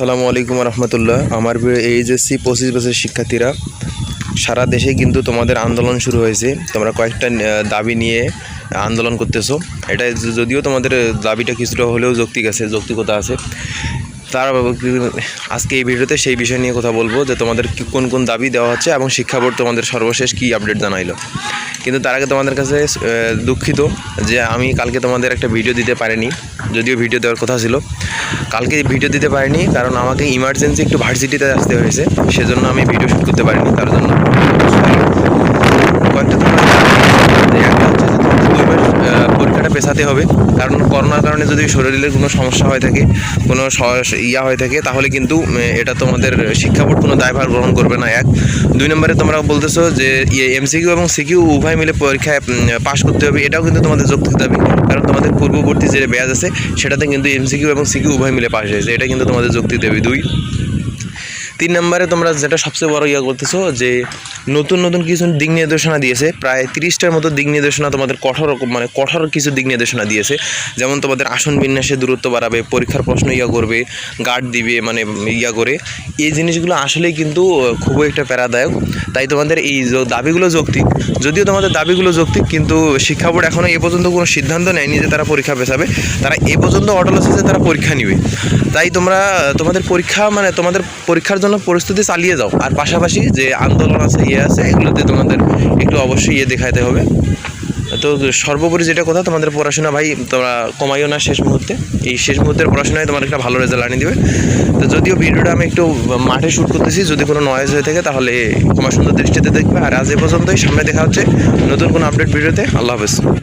সালামু আলাইকুম রহমতুল্লাহ। আমার এইচএসসি পঁচিশ বছরের শিক্ষার্থীরা, সারা দেশে কিন্তু তোমাদের আন্দোলন শুরু হয়েছে। তোমরা কয়েকটা দাবি নিয়ে আন্দোলন করতেছো। এটা যদিও তোমাদের দাবিটা কিছুটা হলেও যৌক্তিক আছে, যৌক্তিকতা আছে। তার আজকে এই ভিডিওতে সেই বিষয় নিয়ে কথা বলব যে তোমাদের কোন কোন দাবি দেওয়া হচ্ছে এবং শিক্ষা বোর্ড তোমাদের সর্বশেষ কী আপডেট জানাইলো। কিন্তু তার আগে তোমাদের কাছে দুঃখিত যে আমি কালকে তোমাদের একটা ভিডিও দিতে পারিনি, যদিও ভিডিও দেওয়ার কথা ছিল। কালকে ভিডিও দিতে পারিনি, কারণ আমাকে ইমার্জেন্সি একটু ভার্সিটিতে আসতে হয়েছে, সেজন্য আমি ভিডিও শ্যুট করতে পারিনি, তার জন্য কয়েকটা তোমার যে একটা হচ্ছে যে তোমাদের দুই মাস আহ, পরীক্ষাটা পেছাতে হবে। কারণ করোনার কারণে যদি শরীরের কোনো সমস্যা হয়ে থাকে, কোনো ইয়া হয়ে থাকে, তাহলে কিন্তু এটা তোমাদের শিক্ষা বোর্ড কোনো দায়ভার গ্রহণ করবে না। এক। দুই নম্বরে তোমরা বলতেছো যে ইয়ে এমসিকিউ এবং সিকিউ উভয় মিলে পরীক্ষায় পাশ করতে হবে, এটাও কিন্তু তোমাদের যোগ যৌক্তিক দাবি। কারণ তোমাদের পূর্ববর্তী যে ব্যাজ আছে, সেটাতে কিন্তু এমসিকিউ এবং সিকিউ উভয় মিলে পাশ হয়েছে, এটা কিন্তু তোমাদের যৌক্তিক দাবি। দুই। তিন নম্বরে তোমরা যেটা সবচেয়ে বড় ইয়া করতেছো যে নতুন নতুন কিছু দিক নির্দেশনা দিয়েছে। প্রায় তিরিশটার মতো দিক নির্দেশনা তোমাদের কঠোর মানে কঠোর কিছু দিক নির্দেশনা দিয়েছে। যেমন তোমাদের আসন বিন্যাসে দূরত্ব বাড়াবে, পরীক্ষার প্রশ্ন ইয়া করবে গার্ড দিবে মানে ইয়া করে। এই জিনিসগুলো আসলেই কিন্তু খুবই একটা প্যারাদায়ক। তাই তোমাদের এই দাবিগুলো যৌক্তিক, যদিও তোমাদের দাবিগুলো যৌক্তিক, কিন্তু শিক্ষা বোর্ড এখনও এ পর্যন্ত কোনো সিদ্ধান্ত নেয়নি যে তারা পরীক্ষা পেছাবে। তারা এ পর্যন্ত অটল আছে যে তারা পরীক্ষা নিবে। তাই তোমরা, তোমাদের পরীক্ষা মানে তোমাদের পরীক্ষার জন্য প্রস্তুতি চালিয়ে যাও। আর পাশাপাশি যে আন্দোলন আছে ইয়ে আছে, এগুলোতে তোমাদের একটু অবশ্যই ইয়ে দেখাতে হবে। তো সর্বোপরি যেটা কথা, তোমাদের পড়াশোনা ভাই, তোমরা কমাইও না শেষ মুহূর্তে। এই শেষ মুহূর্তের পড়াশোনায় তোমার একটা ভালো রেজাল্ট আনিয়ে দেবে। তো যদিও ভিডিওটা আমি একটু মাঠে শ্যুট করতেছি, যদি কোনো নয়েজ হয়ে থাকে, তাহলে তোমার সুন্দর দৃষ্টিতে দেখবে। আর আজ এ পর্যন্তই, সামনে দেখা হচ্ছে নতুন কোনো আপডেট ভিডিওতে। আল্লাহ হাফেজ।